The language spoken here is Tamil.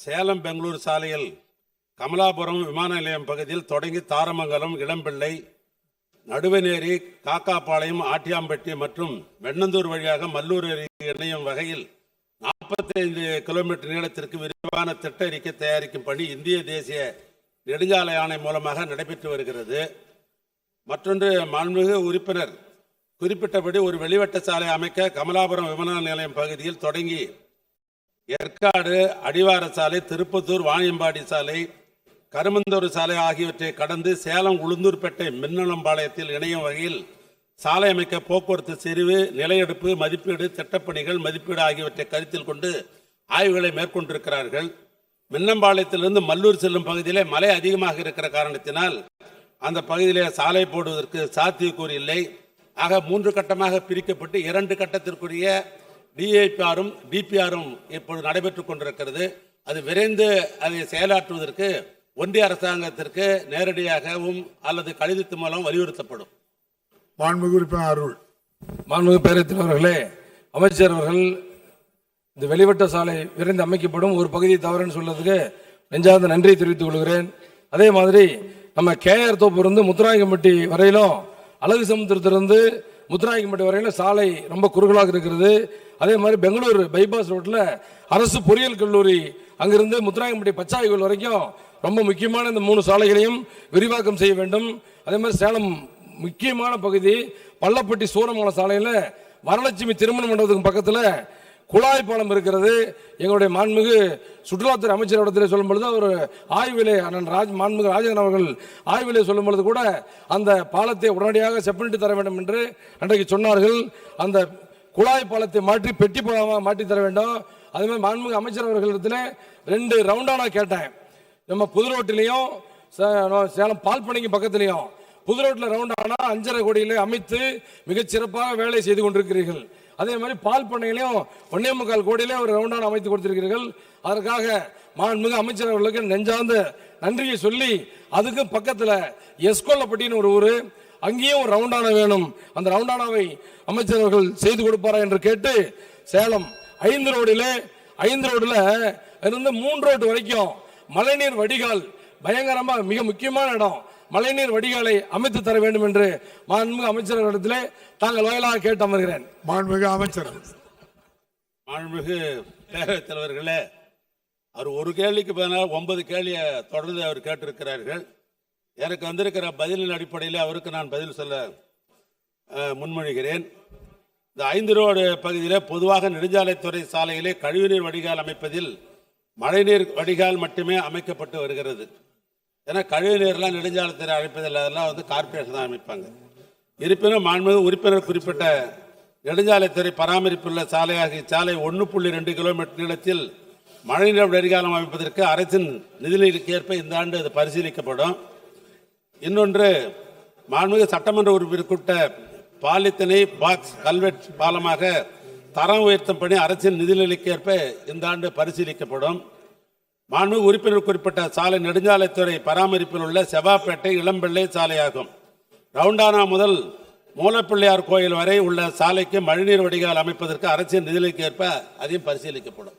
சேலம் பெங்களூர் சாலையில் கமலாபுரம் விமான நிலையம் பகுதியில் தொடங்கி தாரமங்கலம் இளம்பிள்ளை நடுவநேரி காக்காப்பாளையம் ஆட்டியாம்பட்டி மற்றும் வெண்ணந்தூர் வழியாக மல்லூர் இணையும் வகையில் 45 கிலோமீட்டர் நீளத்திற்கு விரிவான திட்ட அறிக்கை தயாரிக்கும் பணி இந்திய தேசிய நெடுஞ்சாலை ஆணை மூலமாக நடைபெற்று வருகிறது. மற்றொன்று மாண்புமிகு உறுப்பினர் குறிப்பிட்டபடி ஒரு வெளிவட்ட சாலை அமைக்க கமலாபுரம் விமான நிலையம் பகுதியில் தொடங்கி ஏற்காடு அடிவார சாலை திருப்பத்தூர் வாணியம்பாடி சாலை கருமந்தூர் சாலை ஆகியவற்றை கடந்து சேலம் உளுந்தூர்பேட்டை மின்னலம்பாளையத்தில் இணையும் வகையில் சாலை அமைக்க போக்குவரத்து செறிவு நிலையெடுப்பு மதிப்பீடு திட்டப்பணிகள் மதிப்பீடு ஆகியவற்றை கருத்தில் கொண்டு ஆய்வுகளை மேற்கொண்டிருக்கிறார்கள். மின்னம்பாளையத்திலிருந்து மல்லூர் செல்லும் பகுதியிலே மழை அதிகமாக இருக்கிற காரணத்தினால் அந்த பகுதியிலே சாலை போடுவதற்கு சாத்தியக்கூறு இல்லை. ஆக மூன்று கட்டமாக பிரிக்கப்பட்டு இரண்டு கட்டத்திற்குரிய டிஐபிஆரும் டிபிஆரும் இப்பொழுது நடைபெற்றுக் கொண்டிருக்கிறது. அது விரைந்து அதை செயலாற்றுவதற்கு ஒன்றிய அரசாங்கத்திற்கு நேரடியாகவும் அல்லது கடிதத்து மூலம் வலியுறுத்தப்படும். மாண்புமிகு உறுப்பினர் அருள் மாண்புமிகு பேரவைத் அவர்களே அமைச்சர் அவர்கள் இந்த வெளிவட்ட சாலை விரைந்து அமைக்கப்படும் ஒரு பகுதி தவறுன்னு சொல்றதுக்கு நெஞ்சார்ந்த நன்றியை தெரிவித்துக் கொள்கிறேன். அதே மாதிரி நம்ம கேஆர் தோப்பிலிருந்து முத்துராயங்கம்பட்டி வரையிலும் அழகு சமுத்திரத்திலிருந்து முத்துராயங்கம்பட்டி வரையிலும் சாலை ரொம்ப குறுகலாக இருக்கிறது. அதே மாதிரி பெங்களூர் பைபாஸ் ரோட்டில் அரசு பொறியியல் கல்லூரி அங்கிருந்து முத்துராயங்கம்பட்டி பச்சாய்கோல் வரைக்கும் ரொம்ப முக்கியமான இந்த மூணு சாலைகளையும் விரிவாக்கம் செய்ய வேண்டும். அதே மாதிரி சேலம் முக்கியமான பகுதி பள்ளப்பட்டி சூரமங்கலம் சாலையில் வரலட்சுமி திருமண மண்டபத்துக்கு பக்கத்தில் குழாய் பாலம் இருக்கிறது. எங்களுடைய மாண்புமிகு சுற்றுலாத்துறை அமைச்சர் இடத்துல சொல்லும் பொழுது அவர் ஆய்விலே அண்ணன் ராஜ் மாண்புமிகு ராஜேந்திரன் அவர்கள் ஆய்விலே சொல்லும் பொழுது கூட அந்த பாலத்தை உடனடியாக செப்பனிட்டு தர வேண்டும் என்று அன்றைக்கு சொன்னார்கள். அந்த குழாய் பாலத்தை மாற்றி பெட்டி பாலமாக மாற்றி தர வேண்டும். அதே மாதிரி மாண்புமிகு அமைச்சர் அவர்களிடத்தில் ரெண்டு ரவுண்டானா கேட்டேன். நம்ம புது ரோட்டிலையும் சே- சேலம் பால்பனைக்கு பக்கத்துலையும் புது ரோட்டில் ரவுண்ட் அஞ்சரை கோடியில் அமைத்து மிகச்சிறப்பாக வேலை செய்து கொண்டிருக்கிறீர்கள். அதே மாதிரி பால் பண்ணையிலையும் ஒன்னே முக்கால் கோடியிலே ஒரு ரவுண்டான அமைத்து கொடுத்திருக்கிறீர்கள். அதற்காக மாண்புமிகு அமைச்சர் அவர்களுக்கு நெஞ்சார்ந்த நன்றியை சொல்லி அதுக்கும் பக்கத்தில் எஸ்கொல்லப்பட்டின்னு ஒரு ஊர் அங்கேயும் ஒரு ரவுண்டானா வேணும். அந்த ரவுண்டானாவை அமைச்சர் அவர்கள் செய்து கொடுப்பாரா என்று கேட்டு சேலம் ஐந்து ரோடில் ஐந்து ரோடில் இருந்து மூன்று ரோடு வரைக்கும் மழைநீர் வடிகால் பயங்கரமாக மிக முக்கியமான இடம். மழைநீர் வடிகாலை அமைத்து தர வேண்டும் என்று மாண்புமிகு அமைச்சர்களிடத்திலே தாங்கள் வாயிலாக கேட்டு அமர்கிறேன். மாண்புமிகு அமைச்சர். மாண்புமிகு பேரவைத் தலைவர்களே அவர் ஒரு கேள்விக்கு பதிலாக ஒன்பது கேள்வியை தொடர்ந்து அவர் கேட்டிருக்கிறார்கள். எனக்கு வந்திருக்கிற பதிலின் அடிப்படையில் அவருக்கு நான் பதில் சொல்ல முன்மொழிகிறேன். இந்த ஐந்து ரோடு பகுதியில் பொதுவாக நெடுஞ்சாலைத்துறை சாலையிலே கழிவுநீர் வடிகால் அமைப்பதில் மழைநீர் வடிகால் மட்டுமே அமைக்கப்பட்டு வருகிறது. ஏன்னா கழிவுநீர்லாம் நெடுஞ்சாலத்தில் அமைப்பதில் அதெல்லாம் வந்து கார்ப்பரேஷன் தான் அமைப்பாங்க. இருப்பினும் மாண்புமிகு உறுப்பினர் குறிப்பிட்ட நெடுஞ்சாலைத்துறை பராமரிப்புள்ள சாலையாகி சாலை ஒன்று புள்ளி ரெண்டு கிலோமீட்டர் நீளத்தில் மழைநீர் வடிகாலம் அமைப்பதற்கு அரசின் நிதிநிலைக்கு ஏற்ப இந்த ஆண்டு அது பரிசீலிக்கப்படும். இன்னொன்று மாண்புமிகு சட்டமன்ற உறுப்பினர் குறிப்பிட்ட பாலித்தனை பாக்ஸ் கல்வெட் பாலமாக தரம் உயர்த்தும் பணி அரசின் நிதிநிலைக்கு ஏற்ப இந்த ஆண்டு பரிசீலிக்கப்படும். மாண்பு உறுப்பினர் குறிப்பிட்ட சாலை நெடுஞ்சாலைத்துறை பராமரிப்பில் உள்ள செவாப்பேட்டை இளம்பிள்ளை சாலையாகும். ரவுண்டானா முதல் மூலப்பிள்ளையார் கோயில் வரை உள்ள சாலைக்கு மழைநீர் வடிகால் அமைப்பதற்கு அரசின் நிதிநிலைக்கு ஏற்ப அதையும் பரிசீலிக்கப்படும்.